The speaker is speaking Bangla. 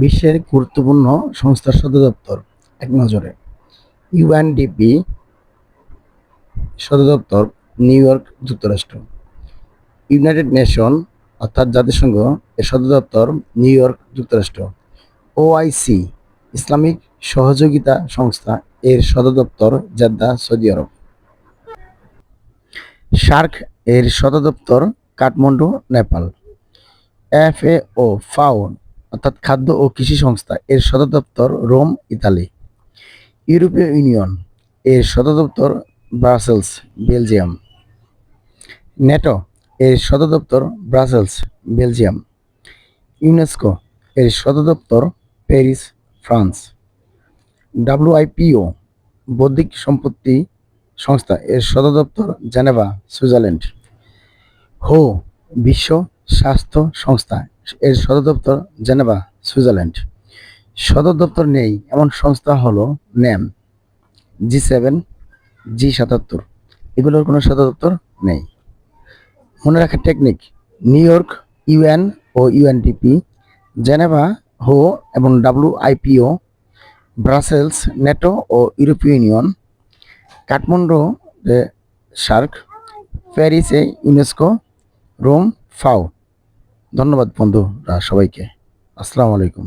বিশ্বের গুরুত্বপূর্ণ সংস্থার সদর দপ্তর এক নজরে। ইউএনডিপি সদর দপ্তর নিউ ইয়র্ক যুক্তরাষ্ট্র। ইউনাইটেড নেশন অর্থাৎ জাতিসংঘ এর সদর দপ্তর নিউ ইয়র্ক যুক্তরাষ্ট্র। ওআইসি ইসলামিক সহযোগিতা সংস্থা এর সদর দপ্তর জেদ্দা, সৌদি আরব। সার্ক এর সদর দপ্তর Kathmandu, Nepal. F A O FAO অর্থাৎ খাদ্য ও কৃষি সংস্থা এর সদর দপ্তর রোম, ইতালি। ইউরোপীয় ইউনিয়ন এর সদর দপ্তর ব্রাসেলস, বেলজিয়াম। নেটো এর সদর দপ্তর ব্রাসেলস, বেলজিয়াম। ইউনেস্কো এর সদর দপ্তর প্যারিস, ফ্রান্স। ডাব্লিউআইপিও বৌদ্ধিক সম্পত্তি সংস্থা এর সদর দপ্তর জেনেভা, সুইজারল্যান্ড। হো, বিশ্ব স্বাস্থ্য সংস্থা এর সদর দপ্তর জেনেভা, সুইজারল্যান্ড। সদর দপ্তর নেই, এমন সংস্থা হলো ন্যাম জি সেভেন, জি সাতাত্তর। এগুলোর কোনো সদর দপ্তর নেই। মনে রাখার টেকনিক, নিউ ইয়র্ক, ইউএন ও ইউএনডিপি, জেনেভা, হো এবং ডাব্লিউআইপিও ব্রাসেলস, নেটো ও ইউরোপীয় ইউনিয়ন, কাঠমান্ডু সার্ক প্যারিসে ইউনেস্কো, রোম, ফাও। ধন্যবাদ বন্ধুরা সবাইকে। আসসালামু আলাইকুম।